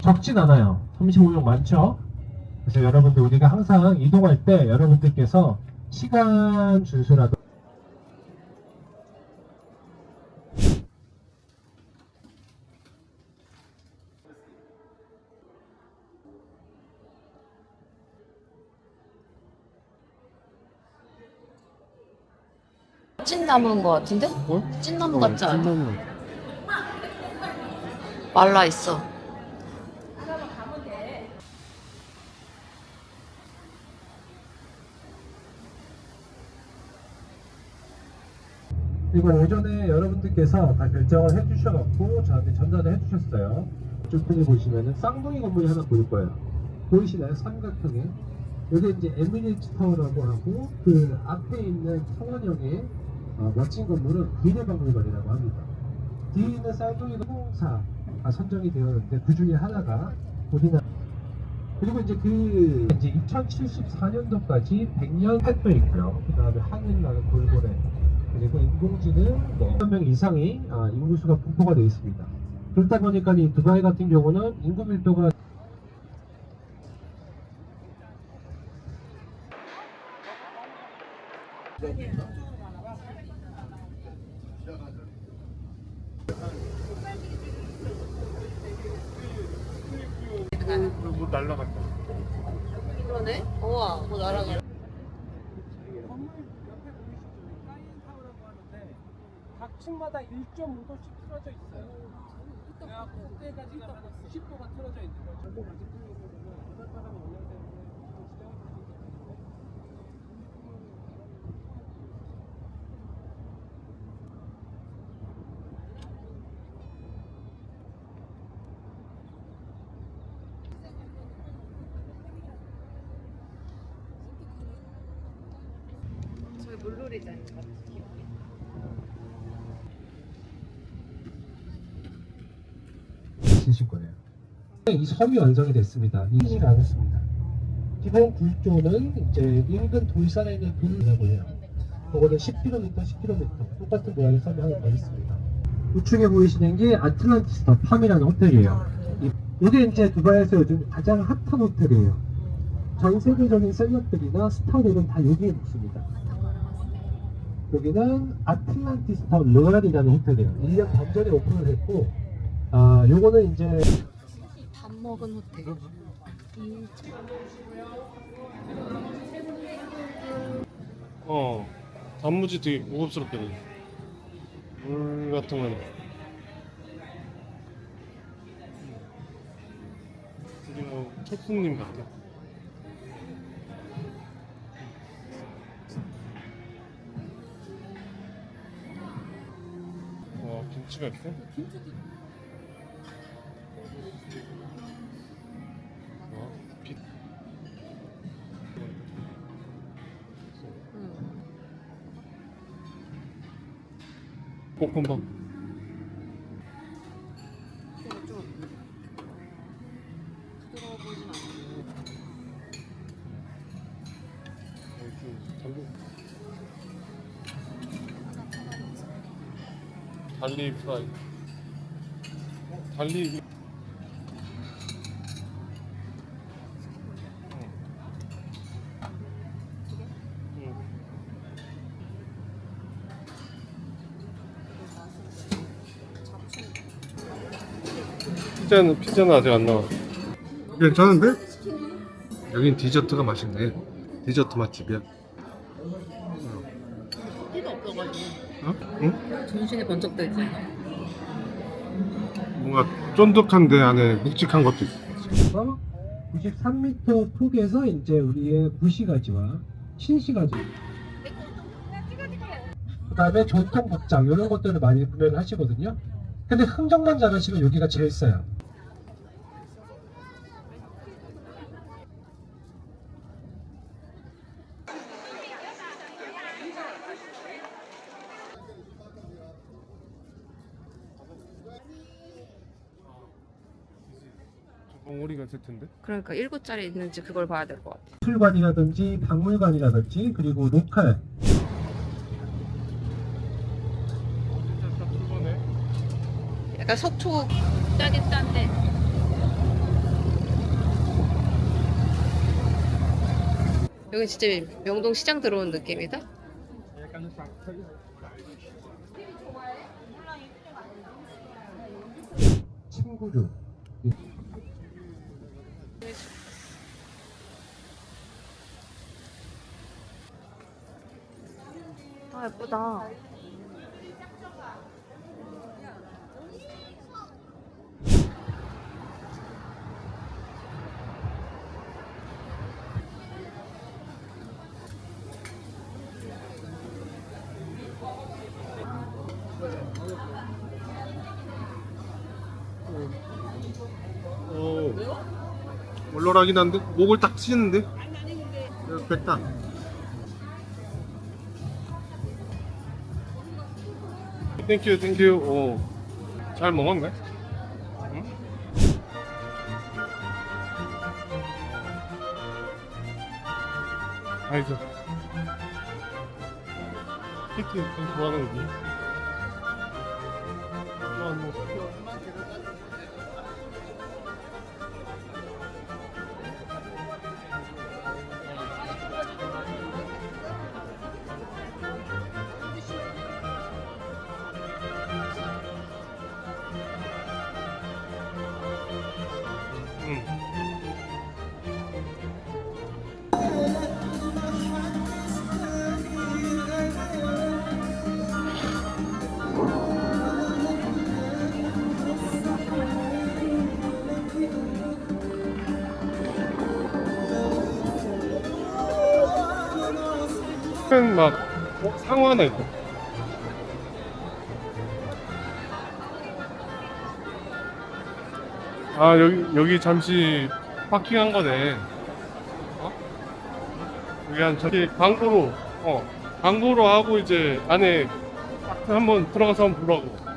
적진 않아요. 35명 많죠? 그래서 여러분들 우리가 항상 이동할 때 여러분들께서 시간 준수라도 찐나무인 것 같은데? 뭐? 찐나무 같지 않아? 말라 있어. 이거 오전에 여러분들께서 다 결정을 해주셔갖고 저한테 전달을 해주셨어요. 쪽편에 보시면은 쌍둥이 건물이 하나 보일 거예요. 보이시나요? 삼각형에. 여기 이제 에미리츠 타워라고 하고 그 앞에 있는 타원형의 어, 멋진 건물은 비례박물관이라고 합니다. 뒤에 있는 쌍둥이 공사 가 선정이 되었는데 그 중에 하나가 우리나라 그리고 이제 그 이제 2074년도까지 100년 팬도 있고요. 그 다음에 하늘나는 돌고래 그리고 인공지능 뭐 1명 이상의 아, 인구수가 분포가 되어 있습니다. 그렇다 보니까 이 두바이 같은 경우는 인구 밀도가 뭐 날라갔다. 그러네? 우와, 뭐 날아가. 건물 옆에 보이시죠? 까인타워라고 하는데 각 층마다 1.5도씩 틀어져 있어요. 그래갖고 그때까지 가면 90도가 틀어져 있는 거죠. 전부 같이 틀어 있으면 바닷바람이 올라오기 때문에 저기 물놀이장 같은 있으실 거예요. 이 섬이 완성이 됐습니다. 이질 않았습니다. 기본 굴조는 이제 인근 돌산에 있는 굴이라고 해요. 그거는 10km, 10km 똑같은 모양의 섬이 하나 더 있습니다. 우측에 보이시는 게 아틀란티스 더 팜이라는 호텔이에요. 이- 이게 이제 두바이에서 요즘 가장 핫한 호텔이에요. 전 세계적인 셀럽들이나 스타들은 다 여기에 묵습니다. 여기는 아틀란티스 더 르알이라는 호텔이에요. 1년 반 전에 오픈을 했고, 아, 요거는 이제 밥 먹은 호텔. 음, 어, 단무지 되게 고급스럽게 돼. 물 같은 건. 되게 뭐, 셰프님 같아. 김치가 있어? 와, 빛. 음. 볶음밥. 부드러워 보이진 않아. 달리 프라이. 달리. 응. 피자는 피자는 아직 안 나와. 괜찮은데? 여긴 디저트가 맛있네. 디저트 맛집이야. 피가 어? 응? 정신이 번쩍 들지. 뭔가 쫀득한데 안에 묵직한 것도 있어. 그래서 93m 폭에서 이제 우리의 구시가지와 신시가지 그 다음에 교통복장 이런 것들을 많이 구매를 하시거든요 근데 흥정만 잘하시면 여기가 제일 싸요 덩어리가 Z인데? 그러니까 1구짜리 있는지 그걸 봐야 될 것 같아. 미술관이라든지 박물관이라든지 그리고 로컬 약간 속초 짜긴 짠데. 여기 진짜 명동 시장 들어온 느낌이다. 친구류 어, 얼얼하긴 한데? 목을 딱 치는데? 뱉다 땡큐 땡큐 오. 잘 먹었네. 응? 아이고. 땡큐 좋아하는 거지? 좋아하는 거 막 있다. 아 여기 여기 잠시 파킹한 거네. 어? 여기 한 저기 광고로 어 광고로 하고 이제 안에 한번 들어가서 한번 보라고.